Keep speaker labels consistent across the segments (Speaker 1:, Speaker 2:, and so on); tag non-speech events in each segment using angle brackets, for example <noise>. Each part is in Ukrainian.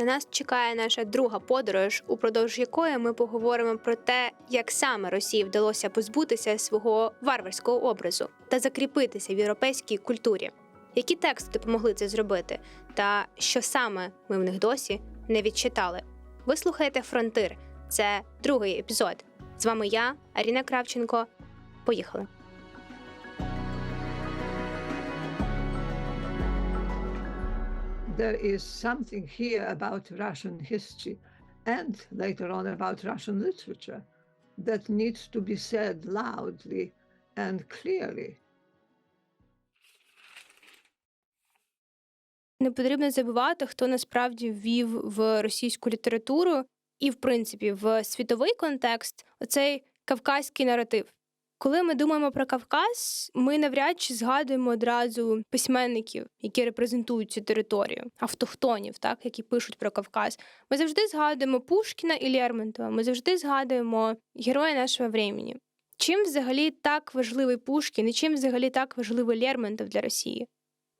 Speaker 1: На нас чекає наша друга подорож, упродовж якої ми поговоримо про те, як саме Росії вдалося позбутися свого варварського образу та закріпитися в європейській культурі. Які тексти допомогли це зробити, та що саме ми в них досі не відчитали? Ви слухаєте Фронтир. Це другий епізод. З вами я, Аріна Кравченко. Поїхали.
Speaker 2: There is something here about Russian history and later on about Russian literature that needs to be said loudly and clearly.
Speaker 1: Не потрібно забувати, хто насправді ввів в російську літературу і, в принципі, в світовий контекст оцей кавказький наратив. Коли ми думаємо про Кавказ, ми навряд чи згадуємо одразу письменників, які репрезентують цю територію, автохтонів, так які пишуть про Кавказ. Ми завжди згадуємо Пушкіна і Лермонтова. Ми завжди згадуємо героя нашого времени. Чим взагалі так важливий Пушкін і чим взагалі так важливий Лермонтов для Росії?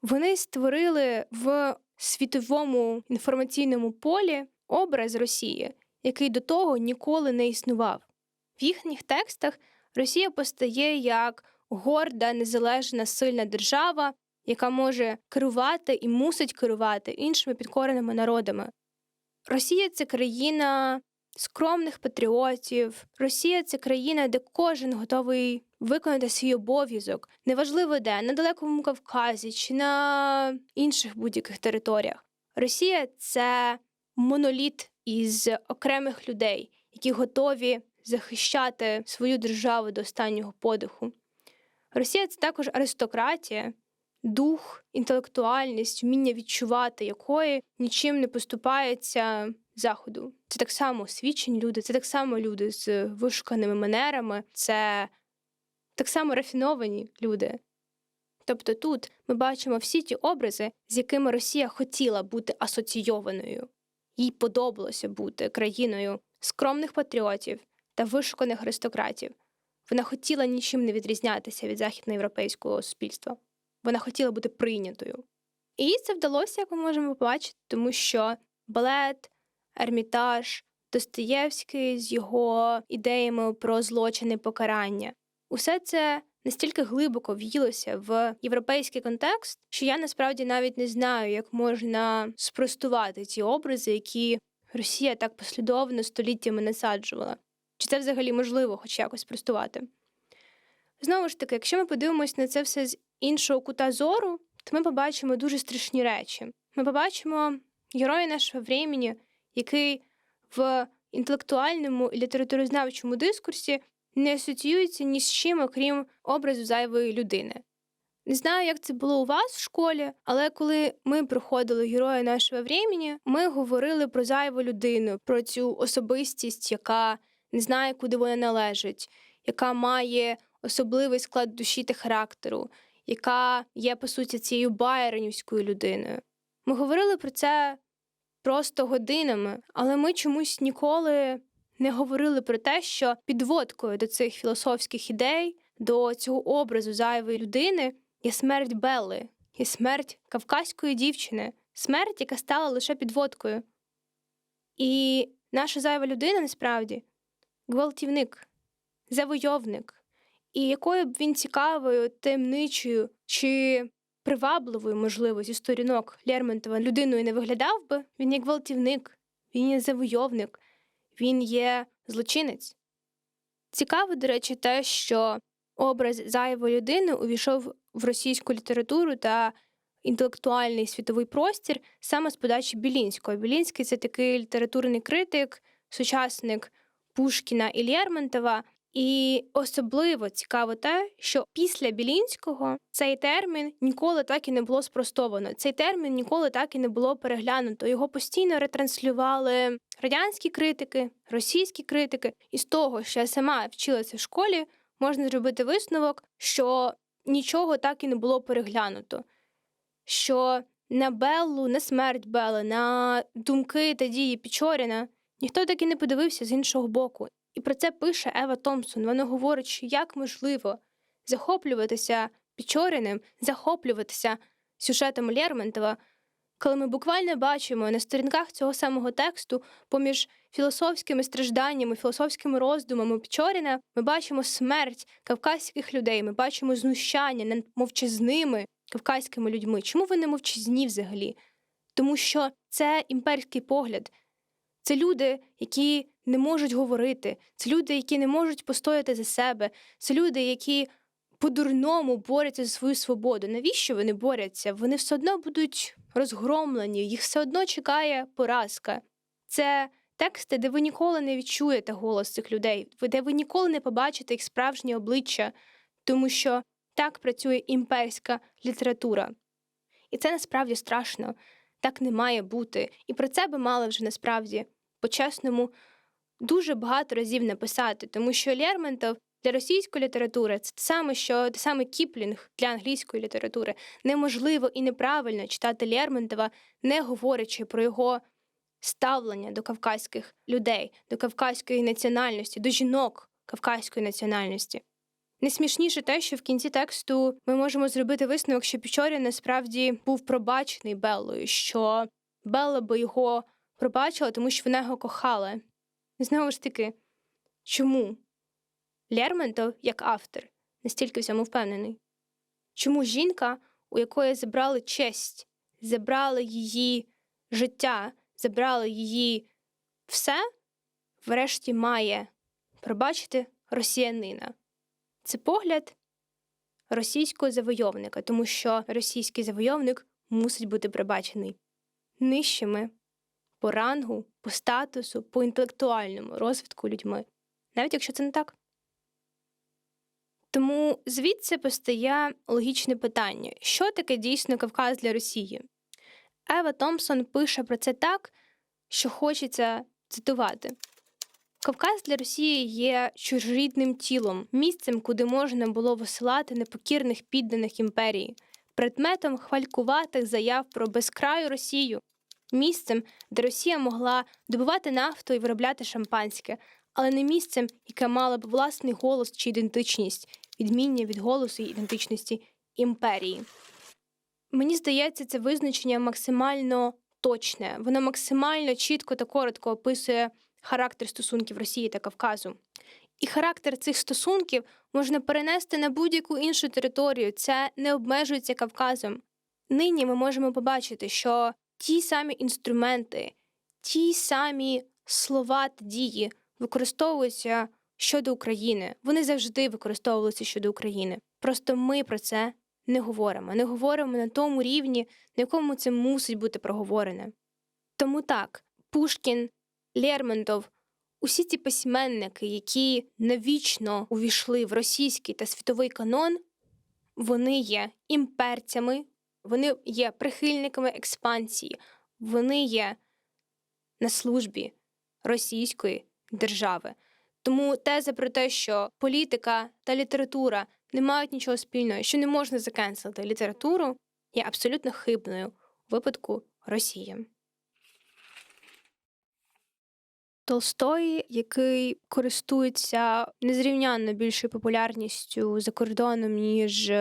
Speaker 1: Вони створили в світовому інформаційному полі образ Росії, який до того ніколи не існував. В їхніх текстах Росія постає як горда, незалежна, сильна держава, яка може керувати і мусить керувати іншими підкореними народами. Росія це країна скромних патріотів. Росія це країна, де кожен готовий виконати свій обов'язок, неважливо де, на далекому Кавказі чи на інших будь-яких територіях. Росія це моноліт із окремих людей, які готові захищати свою державу до останнього подиху. Росія це також аристократія, дух, інтелектуальність, вміння відчувати якої нічим не поступається заходу. Це так само освічені люди, це так само люди з вишуканими манерами, це так само рафіновані люди. Тобто тут ми бачимо всі ті образи, з якими Росія хотіла бути асоційованою. Їй подобалося бути країною скромних патріотів та вишуканих аристократів. Вона хотіла нічим не відрізнятися від західноєвропейського суспільства. Вона хотіла бути прийнятою. І їй це вдалося, як ми можемо побачити, тому що балет, Ермітаж, Достоєвський з його ідеями про злочини покарання. Усе це настільки глибоко в'їлося в європейський контекст, що я насправді навіть не знаю, як можна спростувати ті образи, які Росія так послідовно століттями насаджувала. Чи це взагалі можливо хоч якось спростувати? Знову ж таки, якщо ми подивимось на це все з іншого кута зору, то ми побачимо дуже страшні речі. Ми побачимо героя нашого времени, який в інтелектуальному і літературознавчому дискурсі не асоціюється ні з чим, окрім образу зайвої людини. Не знаю, як це було у вас в школі, але коли ми проходили героя нашого времени, ми говорили про зайву людину, про цю особистість, яка не знає, куди вона належить, яка має особливий склад душі та характеру, яка є, по суті, цією байронівською людиною. Ми говорили про це просто годинами, але ми чомусь ніколи не говорили про те, що підводкою до цих філософських ідей, до цього образу зайвої людини є смерть Белли, є смерть кавказької дівчини, смерть, яка стала лише підводкою. І наша зайва людина насправді гвалтівник, завойовник, і якою б він цікавою, таємничою чи привабливою, можливо, зі сторінок Лермонтова людиною не виглядав би, він є гвалтівник, він є завойовник, він є злочинець. Цікаво, до речі, те, що образ зайвої людини увійшов в російську літературу та інтелектуальний світовий простір саме з подачі Білінського. Білінський це такий літературний критик, сучасник Пушкіна і Лермонтова. І особливо цікаво те, що після Білінського цей термін ніколи так і не було спростовано. Цей термін ніколи так і не було переглянуто. Його постійно ретранслювали радянські критики, російські критики. І з того, що я сама вчилася в школі, можна зробити висновок, що нічого так і не було переглянуто. Що на Беллу, на смерть Белли, на думки та дії Пічоріна ніхто так і не подивився з іншого боку. І про це пише Ева Томпсон. Вона говорить, що як можливо захоплюватися Пічоріним, захоплюватися сюжетом Лермонтова, коли ми буквально бачимо на сторінках цього самого тексту, поміж філософськими стражданнями, філософськими роздумами Печоріна, ми бачимо смерть кавказьких людей, ми бачимо знущання над мовчазними кавказькими людьми. Чому вони мовчазні взагалі? Тому що це імперський погляд. Це люди, які не можуть говорити, це люди, які не можуть постояти за себе, це люди, які по-дурному борються за свою свободу. Навіщо вони борються? Вони все одно будуть розгромлені, їх все одно чекає поразка. Це тексти, де ви ніколи не відчуєте голос цих людей, де ви ніколи не побачите їх справжнє обличчя, тому що так працює імперська література. І це насправді страшно. Так не має бути. І про це би мали вже насправді по-чесному дуже багато разів написати, тому що Лермонтов для російської літератури це те саме, що те саме Кіплінг для англійської літератури. Неможливо і неправильно читати Лермонтова, не говорячи про його ставлення до кавказьких людей, до кавказької національності, до жінок кавказької національності. Найсмішніше те, що в кінці тексту ми можемо зробити висновок, що Пічорін насправді був пробачений Беллою, що Белла би його пробачила, тому що вона його кохала. Знову ж таки, чому Лермонтов, як автор, настільки в цьому впевнений? Чому жінка, у якої забрали честь, забрали її життя, забрали її все, врешті має пробачити росіянина? Це погляд російського завойовника, тому що російський завойовник мусить бути прибачений нижчими по рангу, по статусу, по інтелектуальному розвитку людьми, навіть якщо це не так. Тому звідси постає логічне питання: що таке дійсно Кавказ для Росії? Ева Томпсон пише про це так, що хочеться цитувати. Кавказ для Росії є чужорідним тілом, місцем, куди можна було висилати непокірних підданих імперії, предметом хвалькуватих заяв про безкраю Росію, місцем, де Росія могла добувати нафту і виробляти шампанське, але не місцем, яке мало б власний голос чи ідентичність, відміння від голосу і ідентичності імперії. Мені здається, це визначення максимально точне, воно максимально чітко та коротко описує характер стосунків Росії та Кавказу. І характер цих стосунків можна перенести на будь-яку іншу територію. Це не обмежується Кавказом. Нині ми можемо побачити, що ті самі інструменти, ті самі слова та дії використовуються щодо України. Вони завжди використовувалися щодо України. Просто ми про це не говоримо, не говоримо на тому рівні, на якому це мусить бути проговорене. Тому так, Пушкін, Лермонтов, усі ці письменники, які навічно увійшли в російський та світовий канон, вони є імперцями, вони є прихильниками експансії, вони є на службі російської держави. Тому теза про те, що політика та література не мають нічого спільного, що не можна закенселити літературу, є абсолютно хибною у випадку Росії. Толстой, який користується незрівнянно більшою популярністю за кордоном, ніж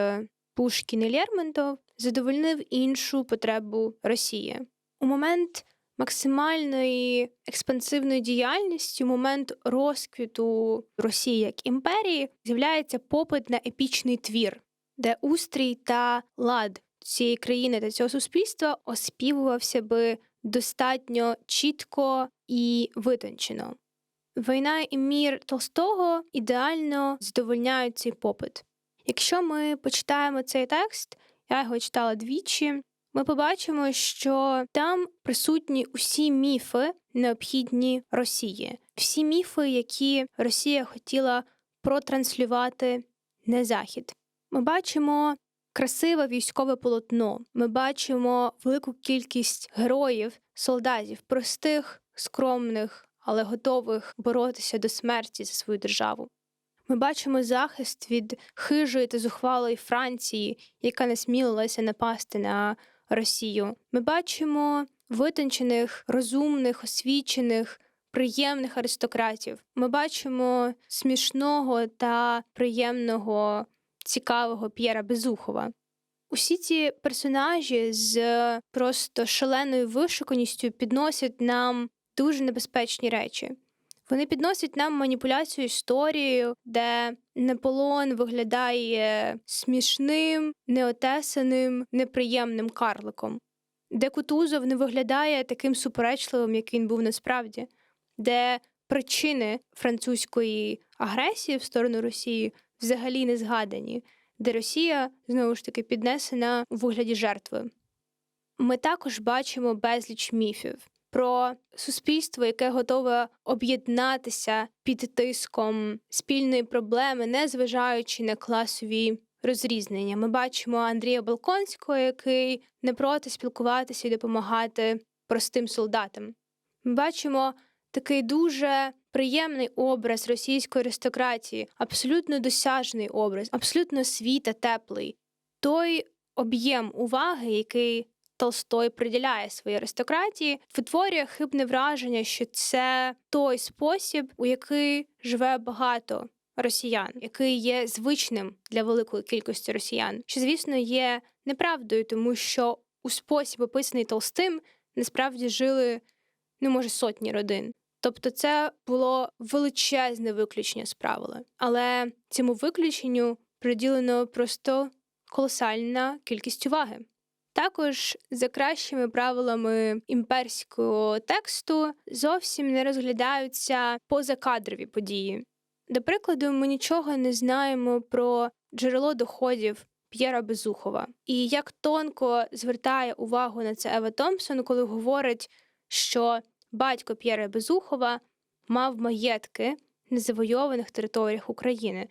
Speaker 1: Пушкін і Лермонтов, задовольнив іншу потребу Росії. У момент максимальної експансивної діяльності, у момент розквіту Росії як імперії, з'являється попит на епічний твір, де устрій та лад цієї країни та цього суспільства оспівувався би достатньо чітко і витончено. Війна і мір Толстого ідеально задовольняють цей попит. Якщо ми почитаємо цей текст, я його читала двічі, ми побачимо, що там присутні усі міфи, необхідні Росії, всі міфи, які Росія хотіла протранслювати на захід. Ми бачимо красиве військове полотно. Ми бачимо велику кількість героїв, солдатів, простих, скромних, але готових боротися до смерті за свою державу. Ми бачимо захист від хижої та зухвалої Франції, яка насмілилася напасти на Росію. Ми бачимо витончених, розумних, освічених, приємних аристократів. Ми бачимо смішного та приємного, цікавого П'єра Безухова. Усі ці персонажі з просто шаленою вишуканістю підносять нам дуже небезпечні речі. Вони підносять нам маніпуляцію історією, де Наполеон виглядає смішним, неотесаним, неприємним карликом, де Кутузов не виглядає таким суперечливим, як він був насправді, де причини французької агресії в сторону Росії взагалі не згадані, де Росія знову ж таки піднесена у вигляді жертви. Ми також бачимо безліч міфів про суспільство, яке готове об'єднатися під тиском спільної проблеми, незважаючи на класові розрізнення. Ми бачимо Андрія Балконського, який не проти спілкуватися і допомагати простим солдатам. Ми бачимо такий дуже приємний образ російської аристократії, абсолютно досяжний образ, абсолютно свій та теплий. Той об'єм уваги, який Толстой приділяє своїй аристократії, витворює хибне враження, що це той спосіб, у який живе багато росіян, який є звичним для великої кількості росіян, що, звісно, є неправдою, тому що у спосіб, описаний Толстим, насправді жили ну, може, сотні родин. Тобто, це було величезне виключення з правила. Але цьому виключенню приділено просто колосальна кількість уваги. Також за кращими правилами імперського тексту зовсім не розглядаються позакадрові події. До прикладу, ми нічого не знаємо про джерело доходів П'єра Безухова і як тонко звертає увагу на це Ева Томпсон, коли говорить, що батько П'єра Безухова мав маєтки на завойованих територіях України.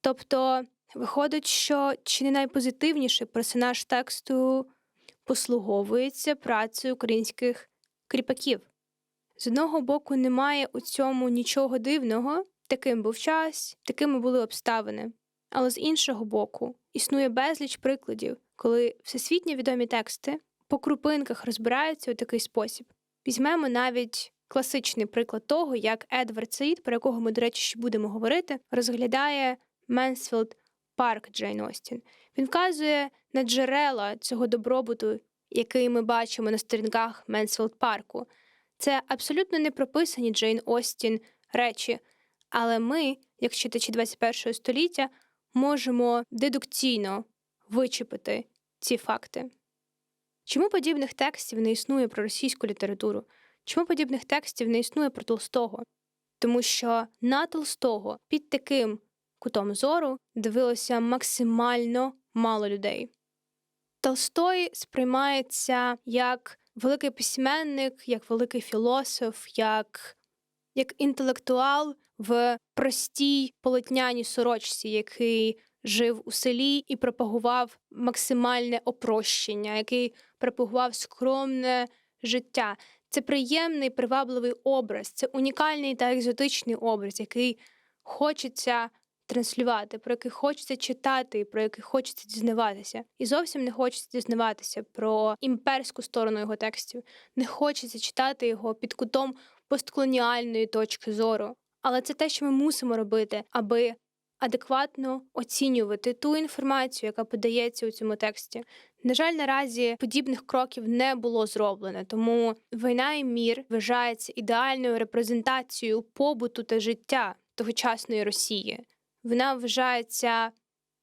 Speaker 1: Тобто, виходить, що чи не найпозитивніший персонаж тексту послуговується працею українських кріпаків. З одного боку, немає у цьому нічого дивного, таким був час, такими були обставини. Але з іншого боку, існує безліч прикладів, коли всесвітньо відомі тексти по крупинках розбираються у такий спосіб. Візьмемо навіть класичний приклад того, як Едвард Саїд, про якого ми, до речі, ще будемо говорити, розглядає Менсфілд Парк Джейн Остін. Він вказує на джерела цього добробуту, який ми бачимо на сторінках Менсфілд Парку. Це абсолютно не прописані Джейн Остін речі, але ми, як читачі 21 століття, можемо дедукційно вичепити ці факти. Чому подібних текстів не існує про російську літературу? Чому подібних текстів не існує про Толстого? Тому що на Толстого під таким кутом зору дивилося максимально мало людей. Толстой сприймається як великий письменник, як великий філософ, як, як інтелектуал в простій полотняній сорочці, який жив у селі і пропагував максимальне опрощення, який пропагував скромне життя. Це приємний привабливий образ, це унікальний та екзотичний образ, який хочеться транслювати, про який хочеться читати, про який хочеться дізнаватися. І зовсім не хочеться дізнаватися про імперську сторону його текстів, не хочеться читати його під кутом постколоніальної точки зору. Але це те, що ми мусимо робити, аби адекватно оцінювати ту інформацію, яка подається у цьому тексті. На жаль, наразі подібних кроків не було зроблено, тому війна і мір вважається ідеальною репрезентацією побуту та життя тогочасної Росії. Вона вважається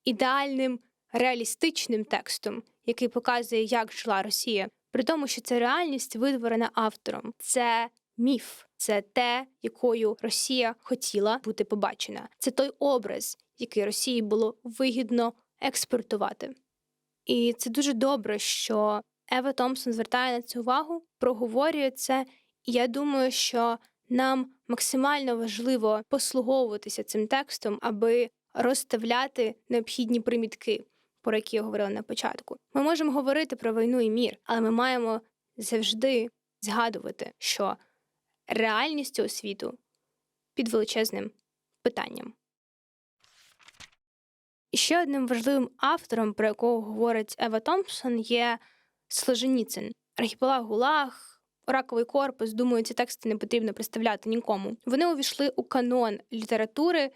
Speaker 1: ідеальним реалістичним текстом, який показує, як жила Росія. При тому, що це реальність витворена автором, це міф, це те, якою Росія хотіла бути побачена. Це той образ, який Росії було вигідно експортувати. І це дуже добре, що Ева Томпсон звертає на це увагу, проговорює це, і я думаю, що нам максимально важливо послуговуватися цим текстом, аби розставляти необхідні примітки, про які я говорила на початку. Ми можемо говорити про війну і мір, але ми маємо завжди згадувати, що реальність цього світу під величезним питанням. І ще одним важливим автором, про якого говорить Ева Томпсон, є Сложеніцин. Архіпелаг Гулаг, Раковий корпус, думаю, ці тексти не потрібно представляти нікому. Вони увійшли у канон літератури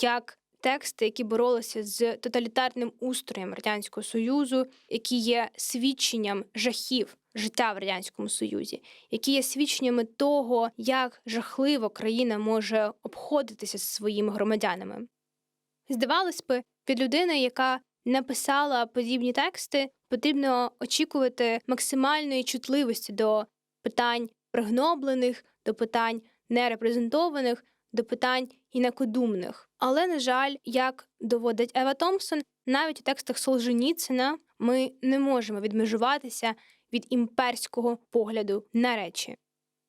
Speaker 1: як тексти, які боролися з тоталітарним устроєм радянського союзу, які є свідченням жахів життя в радянському союзі, які є свідченнями того, як жахливо країна може обходитися зі своїми громадянами. Здавалось би, від людини, яка написала подібні тексти, потрібно очікувати максимальної чутливості до питань пригноблених, до питань нерепрезентованих, до питань інакодумних. Але, на жаль, як доводить Ева Томпсон, навіть у текстах Солженіцина ми не можемо відмежуватися від імперського погляду на речі.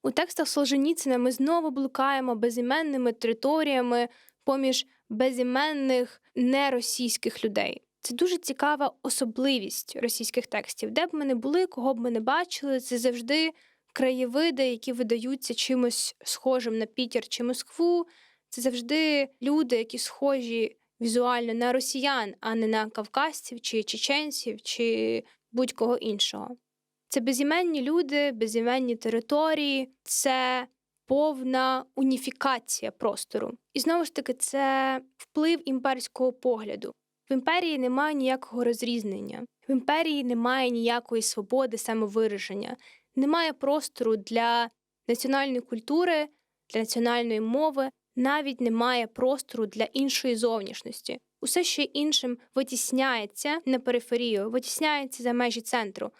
Speaker 1: У текстах Солженіцина ми знову блукаємо безіменними територіями поміж безіменних неросійських людей. Це дуже цікава особливість російських текстів. Де б ми не були, кого б ми не бачили, це завжди краєвиди, які видаються чимось схожим на Пітер чи Москву. Це завжди люди, які схожі візуально на росіян, а не на кавказців чи чеченців чи будь-кого іншого. Це безіменні люди, безіменні території, це повна уніфікація простору. І знову ж таки, це вплив імперського погляду. В імперії немає ніякого розрізнення, в імперії немає ніякої свободи самовираження, немає простору для національної культури, для національної мови, навіть немає простору для іншої зовнішності. Усе що іншим витісняється на периферію, витісняється за межі центру,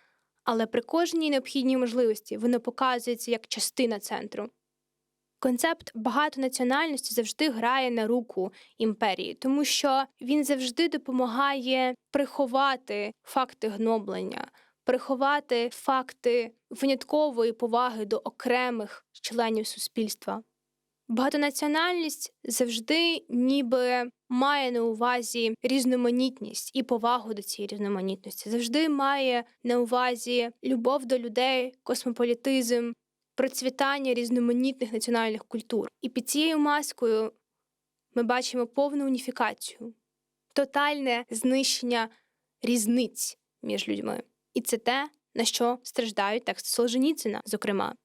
Speaker 1: але при кожній необхідній можливості воно показується як частина центру. Концепт багатонаціональності завжди грає на руку імперії, тому що він завжди допомагає приховати факти гноблення, приховати факти виняткової поваги до окремих членів суспільства. Багатонаціональність завжди ніби має на увазі різноманітність і повагу до цієї різноманітності, завжди має на увазі любов до людей, космополітизм, процвітання різноманітних національних культур. І під цією маскою ми бачимо повну уніфікацію, тотальне знищення різниць між людьми. І це те, на що страждають тексти Солженіцина, зокрема.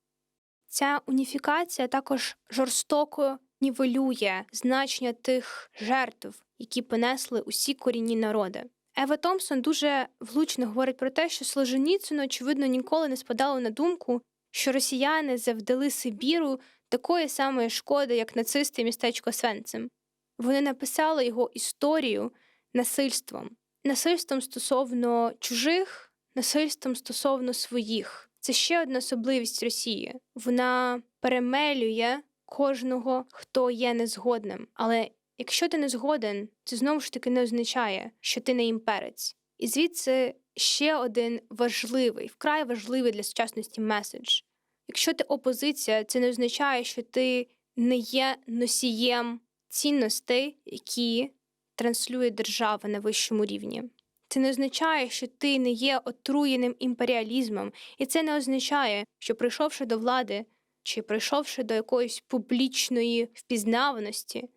Speaker 1: Ця уніфікація також жорстоко нівелює значення тих жертв, які понесли усі корінні народи. Ева Томпсон дуже влучно говорить про те, що Солженіцину, очевидно, ніколи не спадало на думку, що росіяни завдали Сибіру такої самої шкоди, як нацисти містечко Свенцем. Вони написали його історію насильством, насильством стосовно чужих, насильством стосовно своїх. Це ще одна особливість Росії. Вона перемелює кожного, хто є незгодним. Але якщо ти не згоден, це знову ж таки не означає, що ти не імперець. І звідси ще один важливий, вкрай важливий для сучасності меседж. Якщо ти опозиція, це не означає, що ти не є носієм цінностей, які транслює держава на вищому рівні. Це не означає, що ти не є отруєним імперіалізмом, і це не означає, що прийшовши до влади чи прийшовши до якоїсь публічної впізнаваності,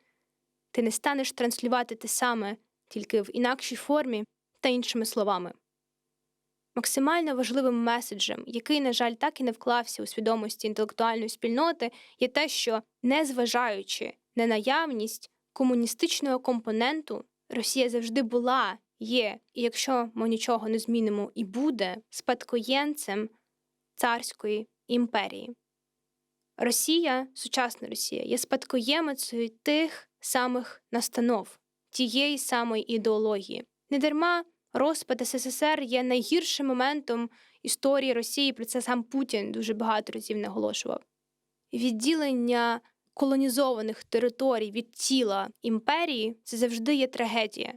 Speaker 1: ти не станеш транслювати те саме тільки в інакшій формі та іншими словами. Максимально важливим меседжем, який, на жаль, так і не вклався у свідомості інтелектуальної спільноти, є те, що, незважаючи на наявність комуністичного компоненту, Росія завжди була є, і якщо ми нічого не змінимо і буде спадкоємцем царської імперії. Росія, сучасна Росія, є спадкоємицею тих самих настанов, тієї самої ідеології. Недарма розпад СССР є найгіршим моментом історії Росії. Про це сам Путін дуже багато разів наголошував. Відділення колонізованих територій від тіла імперії це завжди є трагедія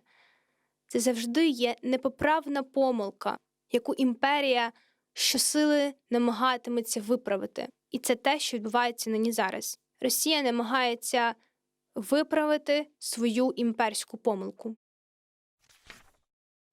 Speaker 1: це завжди є непоправна помилка, яку імперія щосили намагатиметься виправити. І це те, що відбувається нині зараз. Росія намагається виправити свою імперську помилку.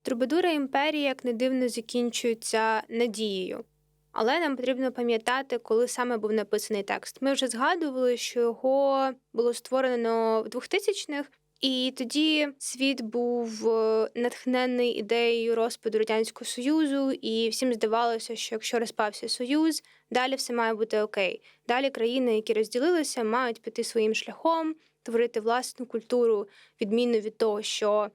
Speaker 1: Трубадура імперії, як не дивно, закінчується надією. Але нам потрібно пам'ятати, коли саме був написаний текст. Ми вже згадували, що його було створено в 2000-х, і тоді світ був е, натхнений ідеєю розпаду радянського союзу, і всім здавалося, що якщо розпався союз, далі все має бути окей. Далі країни, які розділилися, мають піти своїм шляхом, творити власну культуру, відмінну від того, що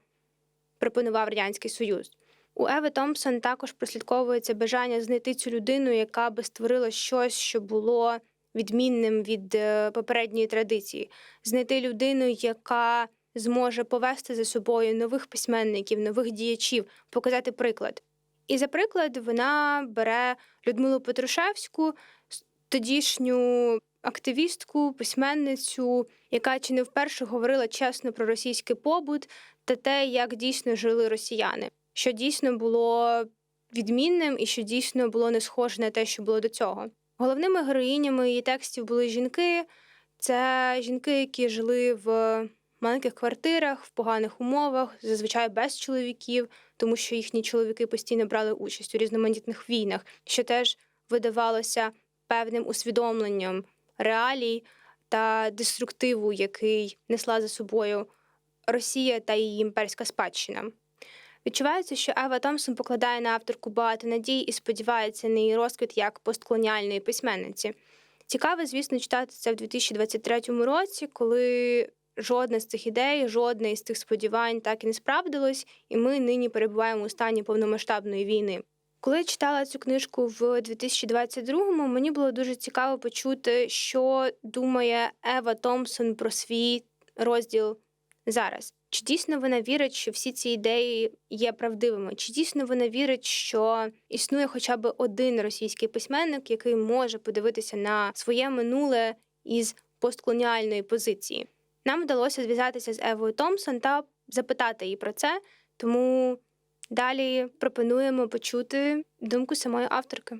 Speaker 1: пропонував радянський союз. У Еви Томпсон також прослідковується бажання знайти цю людину, яка би створила щось, що було відмінним від е, попередньої традиції, знайти людину, яка зможе повести за собою нових письменників, нових діячів, показати приклад. І за приклад вона бере Людмилу Петрушевську, тодішню активістку, письменницю, яка чи не вперше говорила чесно про російський побут та те, як дійсно жили росіяни, що дійсно було відмінним і що дійсно було не схоже на те, що було до цього. Головними героїнями її текстів були жінки. Це жінки, які жили в маленьких квартирах, в поганих умовах, зазвичай без чоловіків, тому що їхні чоловіки постійно брали участь у різноманітних війнах, що теж видавалося певним усвідомленням реалій та деструктиву, який несла за собою Росія та її імперська спадщина. Відчувається, що Ева Томпсон покладає на авторку багато надій і сподівається на її розквіт як постколоніальної письменниці. Цікаво, звісно, читати це в 2023 році, коли жодна з цих ідей, жодне із цих сподівань так і не справдилось, і ми нині перебуваємо у стані повномасштабної війни. Коли я читала цю книжку в 2022-му, мені було дуже цікаво почути, що думає Ева Томпсон про свій розділ зараз. Чи дійсно вона вірить, що всі ці ідеї є правдивими? Чи дійсно вона вірить, що існує хоча б один російський письменник, який може подивитися на своє минуле із постколоніальної позиції? Нам вдалося зв'язатися з Евою Томпсон та запитати її про це, тому далі пропонуємо почути думку самої авторки.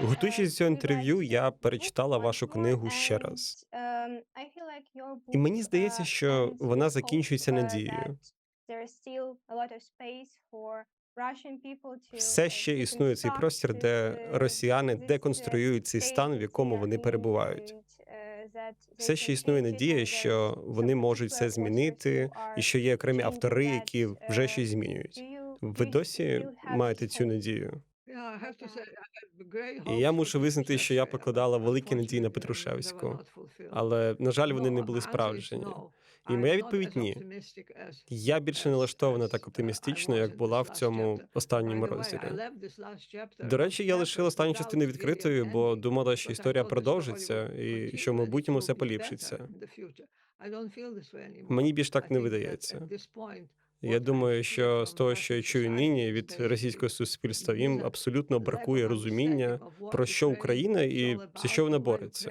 Speaker 3: Готуючись до цього інтерв'ю, я перечитала вашу книгу ще раз.
Speaker 1: І
Speaker 3: мені здається, що вона закінчується надією.
Speaker 1: Все ще існує цей простір, де росіяни деконструюють цей стан, в якому вони перебувають.
Speaker 3: Все ще існує надія, що вони можуть все змінити, і що є окремі автори, які вже щось змінюють. Ви досі маєте цю надію? І я мушу визнати, що я покладала великі надії на Петрушевську, але на жаль, вони не були справжні. І моя відповідь ні. Я більше не налаштована так оптимістично, як була в цьому останньому розділі. До речі, я лишила останню частину відкритою, бо думала, що історія продовжиться і що в майбутньому все поліпшиться. Мені більш так не видається. Я думаю, що з того, що я чую нині від російського суспільства, їм абсолютно бракує розуміння про що Україна і за що вона бореться.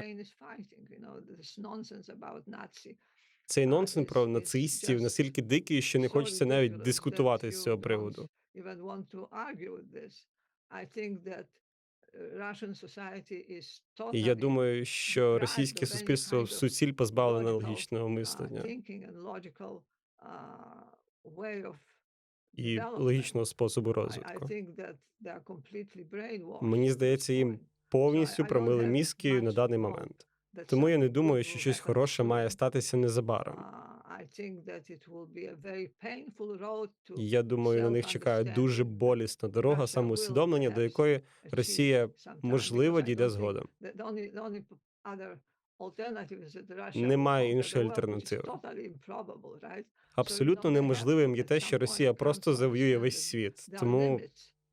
Speaker 3: Цей
Speaker 2: uh,
Speaker 3: нонсенс
Speaker 2: is-
Speaker 3: про нацистів настільки дикий, що не хочеться навіть дискутувати з цього приводу.
Speaker 2: uh,
Speaker 3: І я думаю, що російське суспільство
Speaker 2: of
Speaker 3: суціль позбавлене
Speaker 2: logical,
Speaker 3: логічного
Speaker 2: uh,
Speaker 3: мислення і логічного способу розвитку. Мені здається, їм повністю промили мізки на даний момент. Тому я не думаю, що щось хороше має статися незабаром.
Speaker 2: Uh,
Speaker 3: я думаю, на них чекає дуже болісна дорога самоусвідомлення, до якої Росія, можливо, дійде згодом. Немає іншої альтернативи. Абсолютно неможливим є те, що Росія просто завоює весь світ. Тому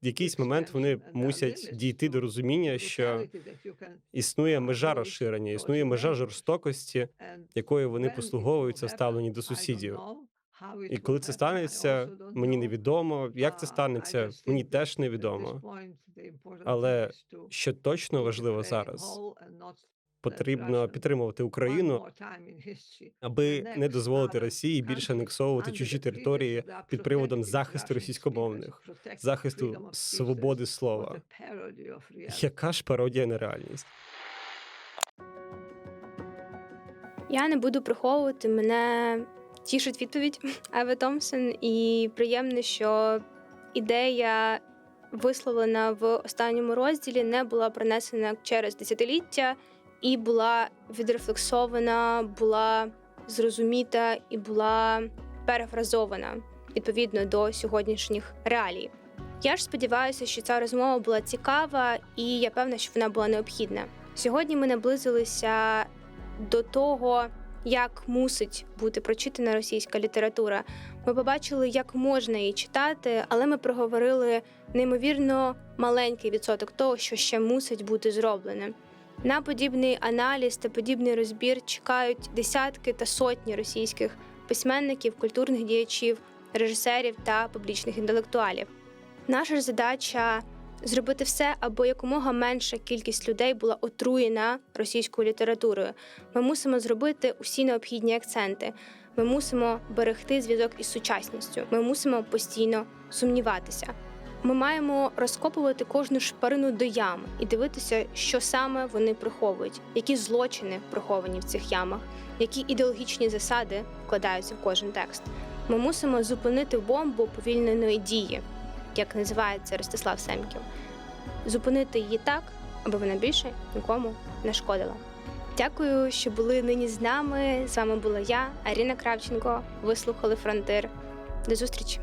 Speaker 3: в якийсь момент вони мусять дійти до розуміння, що існує межа розширення, існує межа жорстокості, якою вони послуговуються в ставленні до сусідів. І коли це станеться, мені невідомо. Як це станеться, мені теж невідомо. Але що точно важливо зараз, потрібно підтримувати Україну, <laughs> аби не дозволити Росії більше анексовувати чужі території під приводом захисту російськомовних, захисту свободи слова. Яка ж пародія на реальність?
Speaker 1: Я не буду приховувати мене. Тішить відповідь <laughs> Еви Томпсон, і приємно, що ідея, висловлена в останньому розділі, не була пронесена через десятиліття і була відрефлексована, була зрозуміта і була перефразована відповідно до сьогоднішніх реалій. Я ж сподіваюся, що ця розмова була цікава, і я певна, що вона була необхідна. Сьогодні ми наблизилися до того, як мусить бути прочитана російська література. Ми побачили, як можна її читати, але ми проговорили неймовірно маленький відсоток того, що ще мусить бути зроблене. На подібний аналіз та подібний розбір чекають десятки та сотні російських письменників, культурних діячів, режисерів та публічних інтелектуалів. Наша задача зробити все, аби якомога менша кількість людей була отруєна російською літературою. Ми мусимо зробити усі необхідні акценти. Ми мусимо берегти зв'язок із сучасністю. Ми мусимо постійно сумніватися. Ми маємо розкопувати кожну шпарину до ями і дивитися, що саме вони приховують, які злочини приховані в цих ямах, які ідеологічні засади вкладаються в кожен текст. Ми мусимо зупинити бомбу повільненої дії, як називається Ростислав Семків, зупинити її так, аби вона більше нікому не шкодила. Дякую, що були нині з нами. З вами була я, Аріна Кравченко. Ви слухали Фронтир. До зустрічі!